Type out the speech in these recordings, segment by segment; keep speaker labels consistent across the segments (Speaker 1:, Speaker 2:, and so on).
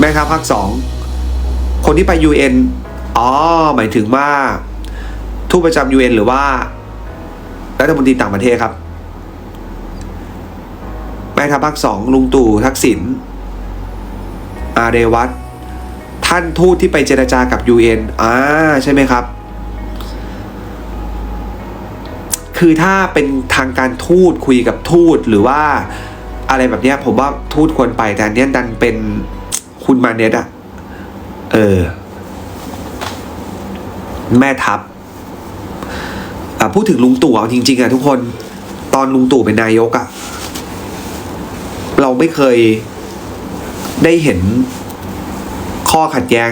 Speaker 1: แม่ทัพภาคสองคนที่ไป UN อ๋อหมายถึงว่าทูตประจำ UN หรือว่ารัฐมนตรีต่างประเทศครับ แม่ทัพภาคสองลุงตู่ทักษิณอาเรวัตท่านทูตที่ไปเจรจากับ UN อ่าใช่ไหมครับ คือถ้าเป็นทางการทูตคุยกับทูตหรือว่าอะไรแบบนี้ผมว่าทูตควรไปแต่อันเนี้ยดันเป็น คุณมาเน็ตอะเออ แม่ทัพอะพูดถึงลุงตู่เอาจริง ๆอะทุกคนตอนลุงตู่เป็นนายกอะเราไม่เคยได้เห็นข้อขัดแย้ง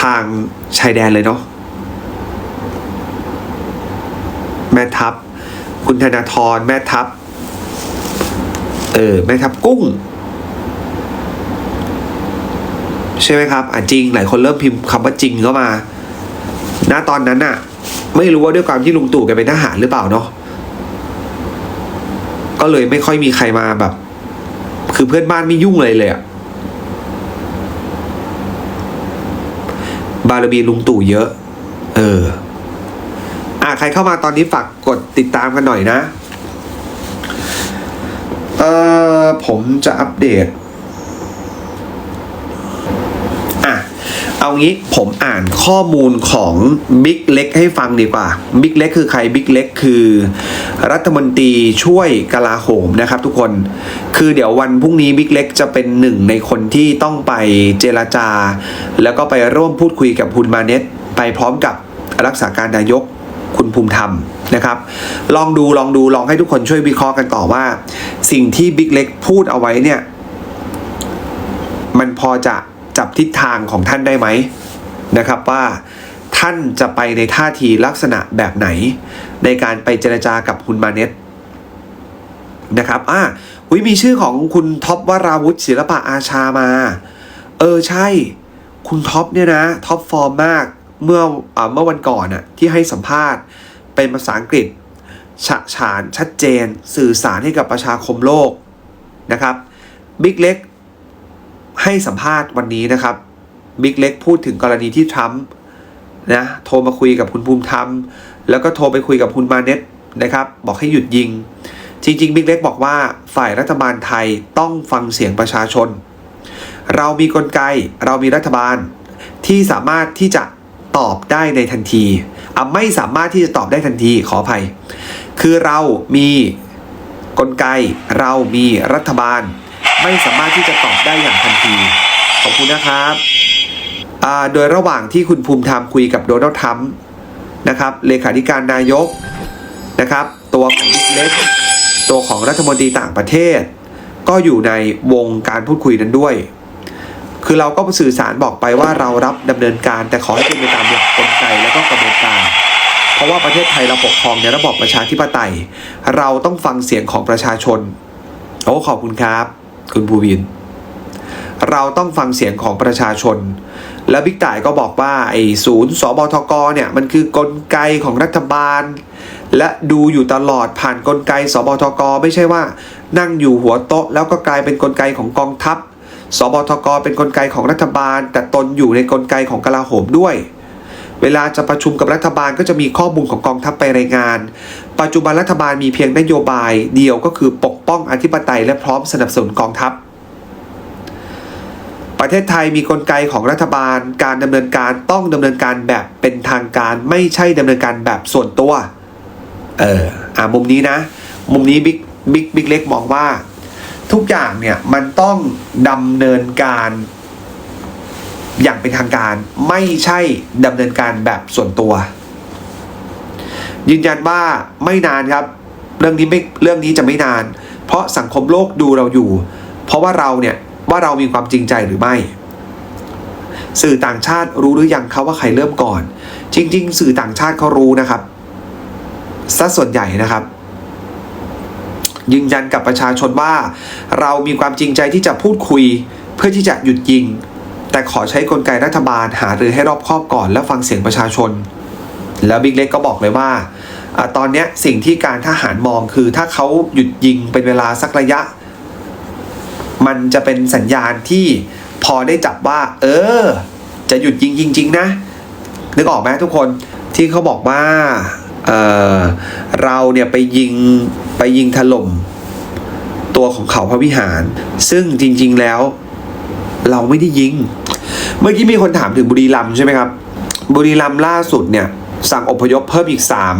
Speaker 1: ทางชายแดนเลยเนาะแม่ทัพ คุณธนาธรแม่ทัพ เออ แม่ทัพกุ้ง ใช่ไหมครับอะจริงหลายคนเริ่มพิมพ์คำว่าจริงเข้ามาณตอนนั้นน่ะไม่รู้ว่าด้วยความที่ลุงตู่แกเป็นทหารหรือเปล่าเนาะก็เลยไม่ค่อยมีใครมาแบบ คือเพื่อนบ้านไม่ยุ่งเลยเลยอะบารมีลุงตู่เยอะ เออ อะใครเข้ามาตอนนี้ฝากกดติดตามกันหน่อยนะ เออผมจะอัปเดต อะ เอางี้ผมอ่านข้อมูลของบิ๊กเล็กให้ฟังดีกว่าบิ๊กเล็กคือใครบิ๊กเล็กคือ รัฐมนตรีช่วยกลาโหมนะครับทุกคนคือเดี๋ยววันพรุ่งนี้บิ๊กเล็กจะเป็นหนึ่งในคนที่ต้องไปเจรจา แล้วก็ไปร่วมพูดคุยกับคุณมาเน็ตไปพร้อมกับรักษาการนายกคุณภูมิธรรมนะครับ ลองดูลองดูลองให้ทุกคนช่วยวิเคราะห์กันต่อว่า สิ่งที่บิ๊กเล็กพูดเอาไว้เนี่ย มันพอจะ จับทิศทางของท่านได้ไหมนะครับว่าท่านจะไปในท่าทีลักษณะแบบไหน ในการไปเจรจากับคุณมาเน็ตนะครับอะหุยมีชื่อของคุณท็อปวราวุฒิศิลปะอาชามา เออใช่ คุณท็อปเนี่ยนะท็อปฟอร์มมากเมื่ออเมื่อวันก่อนน่ะที่ให้สัมภาษณ์เป็นภาษาอังกฤษฉะฉานชัดเจน สื่อสารให้กับประชาคมโลกนะครับบิ๊กเล็ก ให้สัมภาษณ์วันนี้นะครับบิ๊กเล็กพูดถึงกรณีที่ทรัมป์นะโทรมาคุยกับคุณภูมิธรรม แล้วก็โทรไปคุยกับคุณมาเน็ตนะครับ บอกให้หยุดยิง จริงๆบิ๊กเล็กบอกว่าฝ่ายรัฐบาลไทยต้องฟังเสียงประชาชน เรามีกลไกเรามีรัฐบาลที่สามารถที่จะตอบได้ในทันทีอะไม่สามารถที่จะตอบได้ทันทีขออภัย คือเรามีกลไกเรามีรัฐบาล ไม่สามารถที่จะตอบได้อย่างทันที ขอบคุณนะครับโดยระหว่างที่คุณภูมิธรรมคุยกับโดนัลด์ทรัมป์นะครับเลขาธิการนายกนะครับ ตัวของบิ๊กเล็กตัวของรัฐมนตรีต่างประเทศ ก็อยู่ในวงการพูดคุยนั้นด้วย คือเราก็สื่อสารบอกไปว่าเรารับดำเนินการแต่ขอให้เป็นไปตามหลักกลไกและก็กระบวนการ เพราะว่าประเทศไทยเราปกครองในระบอบประชาธิปไตย เราต้องฟังเสียงของประชาชนโอ้ขอบคุณครับ คุณภูวิน เราต้องฟังเสียงของประชาชน แล้วบิ๊กต่ายก็บอกว่าไอ้ศูนย์สบทกเนี่ยมันคือกลไกของรัฐบาล และดูอยู่ตลอดผ่านกลไก สบทกไม่ใช่ว่า นั่งอยู่หัวโต๊ะ แล้วก็กลายเป็นกลไกของกองทัพ สบทกเป็นกลไกของรัฐบาล แต่ตนอยู่ในกลไกของกลาโหมด้วย เวลาจะประชุมกับรัฐบาลก็จะมีข้อมูลของกองทัพไปรายงาน ปัจจุบันรัฐบาลมีเพียงนโยบายเดียวก็คือปกป้องอธิปไตยและพร้อมสนับสนุนกองทัพ ประเทศไทยมีกลไกของรัฐบาล การดำเนินการต้องดำเนินการแบบเป็นทางการ ไม่ใช่ดำเนินการแบบส่วนตัว เอออ่ามุมนี้นะ มุมนี้บิ๊กบิ๊กบิ๊กเล็กมองว่า ทุกอย่างเนี่ยมันต้องดำเนินการ อย่างเป็นทางการไม่ใช่ดำเนินการแบบส่วนตัว ยืนยันว่าไม่นานครับ เรื่องนี้ไม่เรื่องนี้จะไม่นาน เพราะสังคมโลกดูเราอยู่ เพราะว่าเราเนี่ยว่าเรามีความจริงใจหรือไม่ สื่อต่างชาติรู้หรือยังครับว่าใครเริ่มก่อน จริง ๆ สื่อต่างชาติเขารู้นะครับซะส่วนใหญ่นะครับยืนยันกับประชาชนว่า เรามีความจริงใจที่จะพูดคุยเพื่อที่จะหยุดยิง แต่ขอใช้กลไกรัฐบาลหารือให้รอบคอบก่อน และฟังเสียงประชาชน แล้วบิ๊กเล็กก็บอกเลยว่าอตอนนี้สิ่งที่การทหารมองคือถ้าเขาหยุดยิงเป็นเวลาสักระยะ มันจะเป็นสัญญาณที่พอได้จับว่า เออ จะหยุดยิงจริง ๆ นะ นึกออกไหมทุกคนที่เขาบอกว่าเออเราเนี่ยไปยิงไปยิงถล่มตัวของเขาพระวิหาร ซึ่งจริง ๆ แล้ว เราไม่ได้ยิง เมื่อกี้มีคนถามถึงบุรีรัมใช่ไหมครับ บุรีรัมล่าสุดเนี่ยสั่งอพยพเพิ่มอีกสาม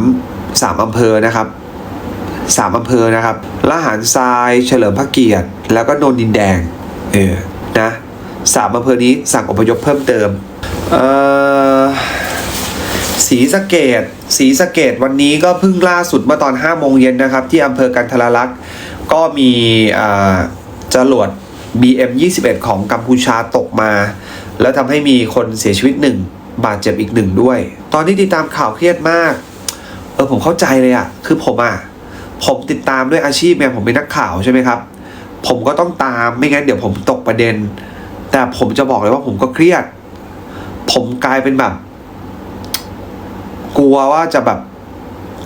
Speaker 1: สามอำเภอนะครับสามอำเภอนะครับละหารทราย เฉลิมพระเกียรติ แล้วก็โนนดินแดง เออ นะสามอำเภอนี้สั่งอพยพเพิ่มเติม เอ่อศรีสะเกดศรีสะเกดวันนี้ก็เพิ่งล่าสุดเมื่อตอน5โมงเย็นนะครับ ที่อำเภอกันทรลักษณ์ก็มีจรวด BM 21 ของกัมพูชาตกมา แล้วทำให้มีคนเสียชีวิตหนึ่งบาดเจ็บอีกหนึ่งด้วย ตอนนี้ติดตามข่าวเครียดมาก เออผมเข้าใจเลยอะคือผมอะผมติดตามด้วยอาชีพไงผมเป็นนักข่าวใช่ไหมครับ ผมก็ต้องตามไม่งั้นเดี๋ยวผมตกประเด็น แต่ผมจะบอกเลยว่าผมก็เครียด ผมกลายเป็นแบบ กลัวว่าจะแบบ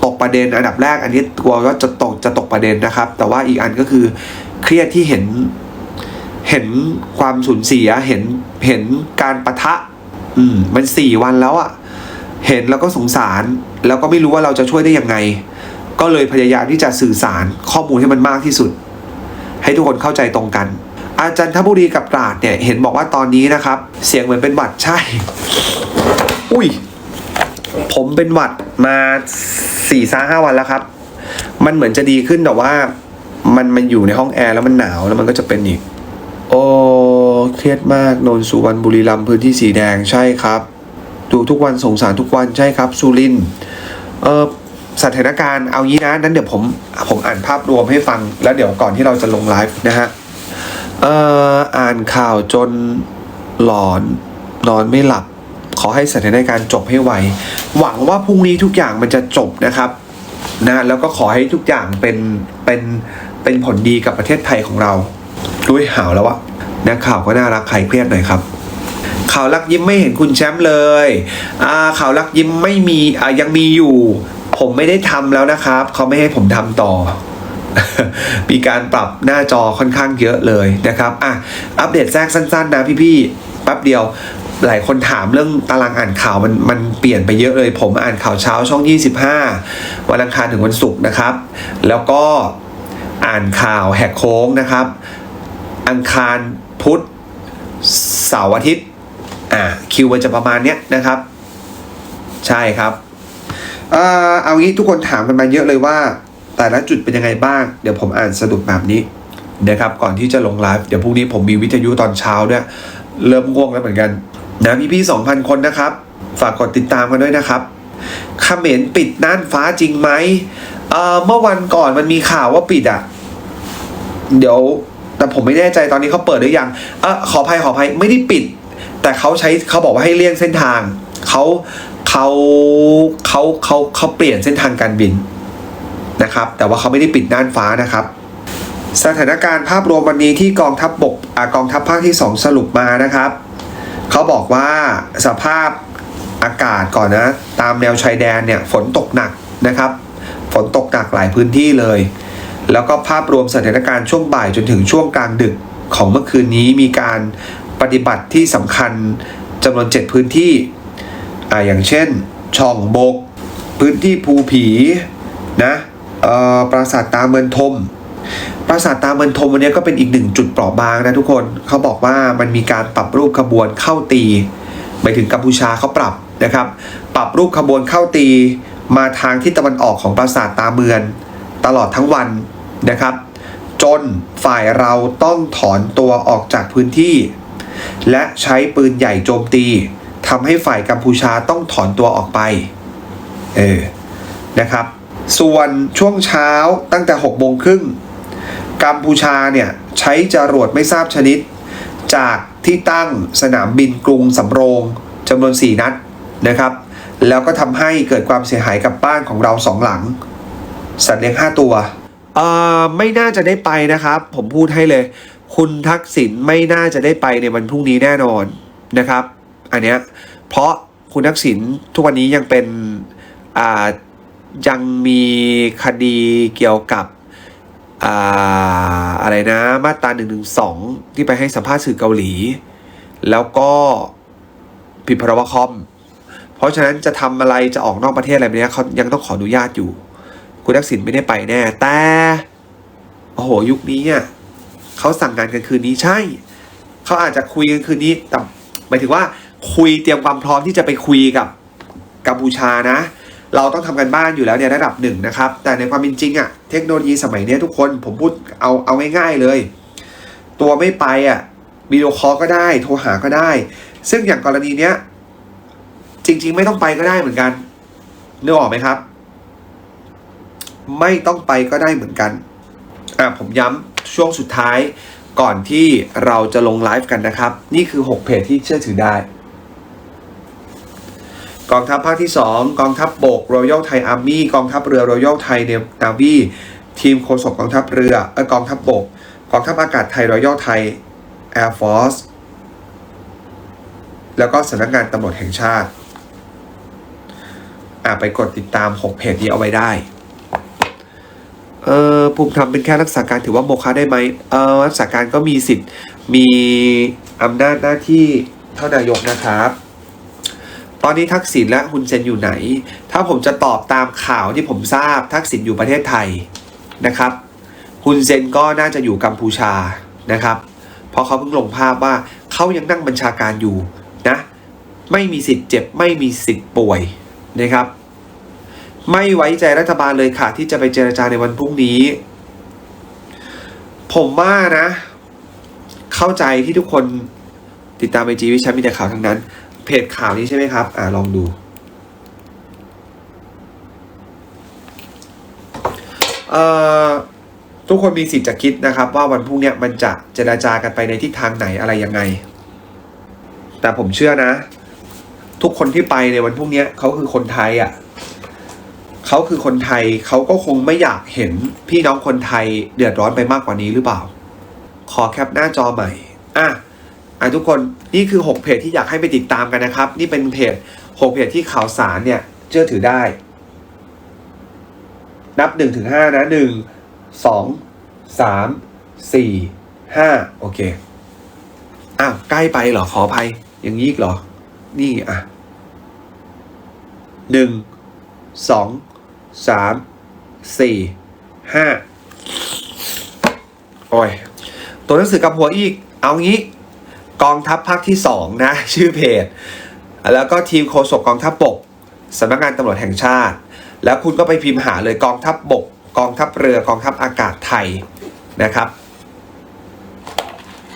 Speaker 1: ตกประเด็นอันดับแรก อันนี้กลัวว่าจะตกจะตกประเด็นนะครับ แต่ว่าอีกอันก็คือเครียดที่เห็น เห็นความสูญเสียเห็นเห็นการประทะ อืม มันสี่วันแล้วอะเห็นแล้วก็สงสาร แล้วก็ไม่รู้ว่าเราจะช่วยได้ยังไง ก็เลยพยายามที่จะสื่อสารข้อมูลให้มันมากที่สุด ให้ทุกคนเข้าใจตรงกัน อาจารย์ทบุรีกับตราดเนี่ย เห็นบอกว่าตอนนี้นะครับ เสียงเหมือนเป็นหวัดใช่ อุ้ยผมเป็นหวัดมาสี่สาห้าวันแล้วครับ มันเหมือนจะดีขึ้นแต่ว่า มันมันอยู่ในห้องแอร์แล้วมันหนาวแล้วมันก็จะเป็นอีก โอ้เครียดมากนนสุวรรณบุรีรัมย์พื้นที่สีแดงใช่ครับ ดูทุกวันสงสารทุกวันใช่ครับสุรินเออสถานการณ์เอางี้นะนั้นเดี๋ยวผมผมอ่านภาพรวมให้ฟัง แล้วเดี๋ยวก่อนที่เราจะลงไลฟ์นะฮะเอ่ออ่านข่าวจนหลอนนอนไม่หลับ ขอให้สถานการณ์จบให้ไวหวังว่าพรุ่งนี้ทุกอย่างมันจะจบนะครับนะแล้วก็ขอให้ทุกอย่างเป็นเป็นเป็นผลดีกับประเทศไทยของเรา ด้วยหาวแล้วอะนักข่าวก็น่ารักใครเครียดหน่อยครับข่าวรักยิ้มไม่เห็นคุณแชมป์เลยอ่าข่าวรักยิ้มไม่มีอ่ายังมีอยู่ ผมไม่ได้ทำแล้วนะครับ เขาไม่ให้ผมทำต่อ มีการปรับหน้าจอค่อนข้างเยอะเลยนะครับอะอัปเดตแทรกสั้น ๆ นะพี่ๆแป๊บเดียวหลายคนถามเรื่องตารางอ่านข่าวมันมันเปลี่ยนไปเยอะเลย ผมอ่านข่าวเช้าช่อง 25 วันอังคารถึงวันศุกร์นะครับ แล้วก็อ่านข่าวแหกโค้งนะครับ อังคารพุธเสาร์อาทิตย์อ่าคิวมันจะประมาณเนี้ยนะครับ ใช่ครับเอ่อเอางี้ทุกคนถามกันมาเยอะเลยว่า แต่ละจุดเป็นยังไงบ้าง เดี๋ยวผมอ่านสรุปแบบนี้นะครับก่อนที่จะลงไลฟ์เดี๋ยวพรุ่งนี้ผมมีวิทยุตอนเช้าด้วยเริ่มง่วงแล้วเหมือนกันนะพี่พี่สองพันคนนะครับ ฝากกดติดตามกันด้วยนะครับเขมรปิดน่านฟ้าจริงไหมเอ่อเมื่อวันก่อนมันมีข่าวว่าปิดอะ เดี๋ยว แต่ผมไม่แน่ใจตอนนี้เขาเปิดหรือยังเออขออภัยขออภัยไม่ได้ปิด แต่เขาใช้เขาบอกว่าให้เลี่ยงเส้นทางเขาเขาเขาเขาเขาเปลี่ยนเส้นทางการบินนะครับ แต่ว่าเขาไม่ได้ปิดน่านฟ้านะครับ สถานการณ์ภาพรวมวันนี้ที่กองทัพบบกอากองทัพภาคที่ 2 สรุปมานะครับเขาบอกว่าสภาพอากาศก่อนนะ ตามแนวชายแดนเนี่ยฝนตกหนักนะครับ ฝนตกหนักหลายพื้นที่เลย แล้วก็ภาพรวมสถานการณ์ช่วงบ่ายจนถึงช่วงกลางดึกของเมื่อคืนนี้มีการปฏิบัติที่สำคัญจำนวน 7 พื้นที่อ่าอย่างเช่น ช่องบก พื้นที่ภูผีนะปราสาทตาเมือนทม ปราสาทตาเมือนทมวันนี้ก็เป็นอีกหนึ่งจุดเปราะบางนะทุกคนเขาบอกว่ามันมีการปรับรูปขบวนเข้าตีหมายถึงกัมพูชาเขาปรับนะครับ ปรับรูปขบวนเข้าตีมาทางที่ตะวันออกของปราสาทตาเมือน ตลอดทั้งวัน นะครับ จนฝ่ายเราต้องถอนตัวออกจากพื้นที่ และใช้ปืนใหญ่โจมตีทำให้ฝ่ายกัมพูชาต้องถอนตัวออกไป เออ นะครับ ส่วนช่วงเช้าตั้งแต่6โมงครึ่งกัมพูชาเนี่ยใช้จรวดไม่ทราบชนิด จากที่ตั้งสนามบินกรุงสำโรงจำนวน 4 นัดนะครับ แล้วก็ทำให้เกิดความเสียหายกับบ้านของเราสองหลัง สัตว์เลี้ยง 5 ตัว เอ่อไม่น่าจะได้ไปนะครับ ผมพูดให้เลย คุณทักษิณไม่น่าจะได้ไปในวันพรุ่งนี้แน่นอนนะครับ อันเนี้ยเพราะคุณทักษิณทุกวันนี้ยังเป็นอ่ายังมีคดีเกี่ยวกับอ่าอะไรนะมาตรา1นึที่ไปให้สัมภาษณ์สื่อเกาหลี แล้วก็ผิดพรบคอม เพราะฉะนั้นจะทำอะไรจะออกนอกประเทศอะไรแบบเนี้ยเขายังต้องขออนุญาตอยู่ คุณทักษิณไม่ได้ไปแน่ แต่ โอ้โห ยุคนี้อะเขาสั่งงานกันคืนนี้ใช่ เขาอาจจะคุยกันคืนนี้แต่หมายถึงว่าคุยเตรียมความพร้อมที่จะไปคุยกับกัมพูชานะ เราต้องทำกันบ้านอยู่แล้วในระดับหนึ่งนะครับ แต่ในความเป็นจริงอะเทคโนโลยีสมัยนี้ทุกคนผมพูดเอาเอาง่ายๆเลย ตัวไม่ไปอะวิดีโอคอลก็ได้ โทรหาก็ได้ ซึ่งอย่างกรณีเนี้ย จริง ๆ ไม่ต้องไปก็ได้เหมือนกันนึกออกไหมครับ ไม่ต้องไปก็ได้เหมือนกันอะผมย้ำช่วงสุดท้ายก่อนที่เราจะลงไลฟ์กันนะครับ นี่คือ 6 เพจที่เชื่อถือได้ กองทัพภาคที่ 2 กองทัพบบก Royal Thai Army กองทัพเรือ Royal Thai Navy ทีมโฆษกกองทัพเรือเออกองทัพบบก กองทัพอากาศไทย Royal Thai Air Force แล้วก็สำนักงานตำรวจแห่งชาติ อ่าไปกดติดตาม 6 เพจนี้เอาไว้ได้ เออภูมิธรรมเป็นแค่รักษาการถือว่าโมฆะได้ไหมเออรักษาการก็มีสิทธิ์มีอำนาจหน้าที่เท่านายกนะครับตอนนี้ทักษิณและฮุนเซนอยู่ไหน ถ้าผมจะตอบตามข่าวที่ผมทราบทักษิณอยู่ประเทศไทยนะครับฮุนเซนก็น่าจะอยู่กัมพูชานะครับ เพราะเขาเพิ่งลงภาพว่าเขายังนั่งบัญชาการอยู่นะ ไม่มีสิทธิ์เจ็บไม่มีสิทธิ์ป่วยนะครับ ไม่ไว้ใจรัฐบาลเลยค่ะ ที่จะไปเจรจาในวันพรุ่งนี้ ผมว่านะ เข้าใจที่ทุกคนติดตามไอจีวิชันมีแต่ข่าวทั้งนั้น เพจข่าวนี้ใช่ไหมครับ อ่าลองดูเอ่อทุกคนมีสิทธิ์จะคิดนะครับ ว่าวันพรุ่งเนี้ยมันจะเจราจากันไปในทิศทางไหนอะไรยังไง แต่ผมเชื่อนะ ทุกคนที่ไปในวันพรุ่งเนี้ยเขาคือคนไทยอะ เขาคือคนไทยเขาก็คงไม่อยากเห็นพี่น้องคนไทยเดือดร้อนไปมากกว่านี้หรือเปล่า ขอแคปหน้าจอใหม่ อะอะทุกคนนี่คือ 6 เพจที่อยากให้ไปติดตามกันนะครับ นี่เป็นเพจ 6 เพจที่ข่าวสารเนี่ยเชื่อถือได้ นับ 1 ถึง 5 นะ 1 2 3 4 5 โอเค อ้าว ใกล้ไปเหรอ ขออภัยอย่างนี้อีกเหรอ นี่อะหนึ่ง สามสี่ห้าโอ้ย ตัวหนังสือกับหัวอีก เอางี้กองทัพภาคที่สองนะ ชื่อเพจ แล้วก็ทีมโฆษกกองทัพบกสำนักงานตำรวจแห่งชาติ แล้วคุณก็ไปพิมพ์หาเลยกองทัพบกกองทัพเรือกองทัพอากาศไทยนะครับ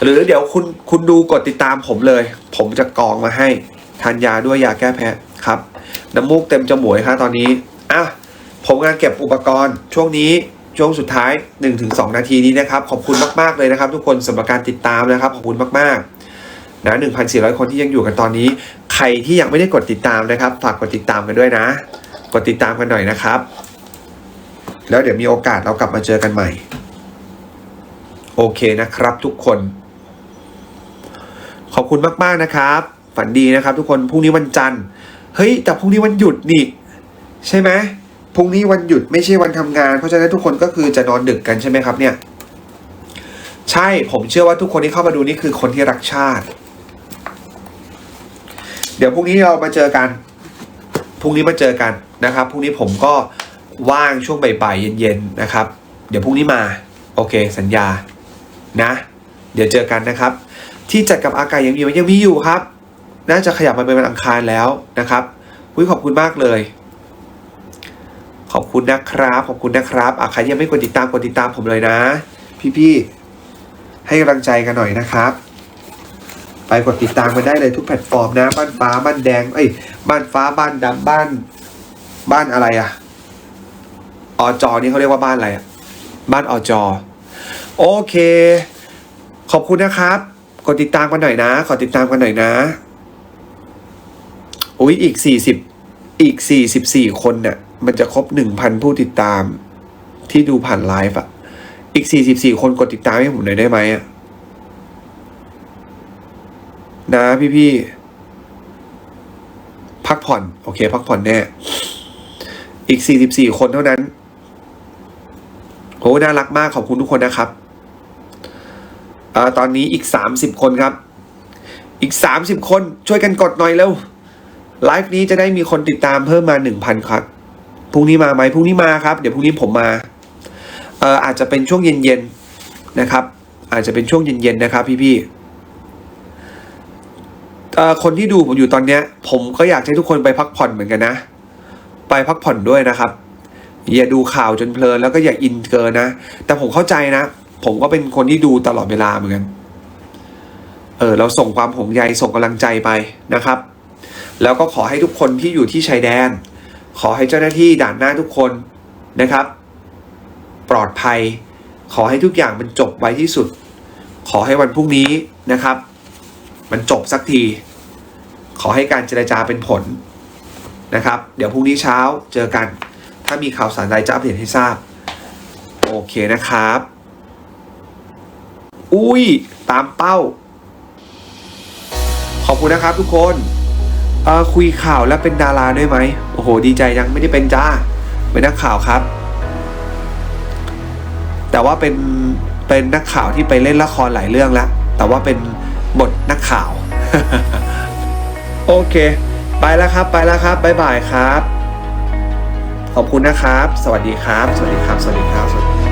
Speaker 1: หรือเดี๋ยวคุณคุณดูกดติดตามผมเลย ผมจะกองมาให้ทานยาด้วยยาแก้แพ้ครับ น้ำมูกเต็มจมูกครับตอนนี้อะ ผมกำลังเก็บอุปกรณ์ช่วงนี้ช่วงสุดท้าย 1-2 นาทีนี้นะครับ ขอบคุณมากๆเลยนะครับ ทุกคนสำหรับการติดตามนะครับ ขอบคุณมากๆนะ1,400 คนที่ยังอยู่กันตอนนี้ ใครที่ยังไม่ได้กดติดตามนะครับ ฝากกดติดตามกันด้วยนะ กดติดตามกันหน่อยนะครับ แล้วเดี๋ยวมีโอกาสเรากลับมาเจอกันใหม่ โอเคนะครับทุกคน ขอบคุณมากๆนะครับ ฝันดีนะครับ ทุกคนพรุ่งนี้วันจันทร์เฮ้ยแต่พรุ่งนี้วันหยุดนี่ ใช่ไหม พรุ่งนี้วันหยุดไม่ใช่วันทำงาน เพราะฉะนั้นทุกคนก็คือจะนอนดึกกันใช่ไหมครับเนี่ย ใช่ผมเชื่อว่าทุกคนที่เข้ามาดูนี่คือคนที่รักชาติ เดี๋ยวพรุ่งนี้เรามาเจอกันพรุ่งนี้มาเจอกันนะครับพรุ่งนี้ผมก็ว่างช่วงบ่ายๆเย็นๆนะครับ เดี๋ยวพรุ่งนี้มาโอเค สัญญานะ เดี๋ยวเจอกันนะครับ ที่จัดกับอากาศยังมีไหมยังมีอยู่ครับ น่าจะขยับมาเป็นวันอังคารแล้วนะครับขอบคุณมากเลย ขอบคุณนะครับ ขอบคุณนะครับอะใครยังไม่กดติดตามกดติดตามผมเลยนะ พี่ๆให้กำลังใจกันหน่อยนะครับ ไปกดติดตามกันได้เลยทุกแพลตฟอร์มนะ บ้านฟ้าบ้านแดงเอ้ยบ้านฟ้าบ้านดำบ้าน บ้านอะไรอะอจอนี่เขาเรียกว่าบ้านอะไรอะบ้านอจอโอเค ขอบคุณนะครับ กดติดตามกันหน่อยนะ ขอติดตามกันหน่อยนะอุ้ยอีกสี่สิบอีกสี่สิบสี่คนเนี่ย มันจะครบหนึ่งพันผู้ติดตามที่ดูผ่านไลฟ์อะอีกสี่สิบสี่คนกดติดตามให้ผมหน่อยได้ไหมอะนะพี่พี่พักผ่อน โอเค พักผ่อนแน่ อีกสี่สิบสี่คนเท่านั้นโอ้น่ารักมากขอบคุณทุกคนนะครับอ่อตอนนี้อีก30คนครับ อีก30คนช่วยกันกดหน่อยเร็วไลฟ์นี้จะได้มีคนติดตามเพิ่มมา1,000ครับ พรุ่งนี้มาไหมพรุ่งนี้มาครับ เดี๋ยวพรุ่งนี้ผมมาเอ่ออาจจะเป็นช่วงเย็นๆนะครับ อาจจะเป็นช่วงเย็นๆนะครับพี่ๆเอ่อคนที่ดูผมอยู่ตอนเนี้ย ผมก็อยากให้ทุกคนไปพักผ่อนเหมือนกันนะ ไปพักผ่อนด้วยนะครับ อย่าดูข่าวจนเพลินแล้วก็อย่าอินเกินนะ แต่ผมเข้าใจนะ ผมก็เป็นคนที่ดูตลอดเวลาเหมือนกันเออเราส่งความห่วงใยส่งกำลังใจไปนะครับ แล้วก็ขอให้ทุกคนที่อยู่ที่ชายแดน ขอให้เจ้าหน้าที่ด่านหน้าทุกคนนะครับ ปลอดภัย ขอให้ทุกอย่างมันจบไวที่สุด ขอให้วันพรุ่งนี้นะครับ มันจบสักที ขอให้การเจรจาเป็นผลนะครับ เดี๋ยวพรุ่งนี้เช้าเจอกัน ถ้ามีข่าวสารใดจะอัปเดตให้ทราบ โอเคนะครับ อุ้ยตามเป้า ขอบคุณนะครับทุกคน เออคุยข่าวแล้วเป็นดาราด้วยไหมโอ้โห ดีใจยังไม่ได้เป็นจ้า เป็นนักข่าวครับ แต่ว่าเป็นเป็นนักข่าวที่ไปเล่นละครหลายเรื่องแล้ว แต่ว่าเป็นบทนักข่าว โอเค ไปแล้วครับ ไปแล้วครับบ๊ายบายครับ ขอบคุณนะครับ สวัสดีครับ สวัสดีครับ สวัสดีครับสวัสดี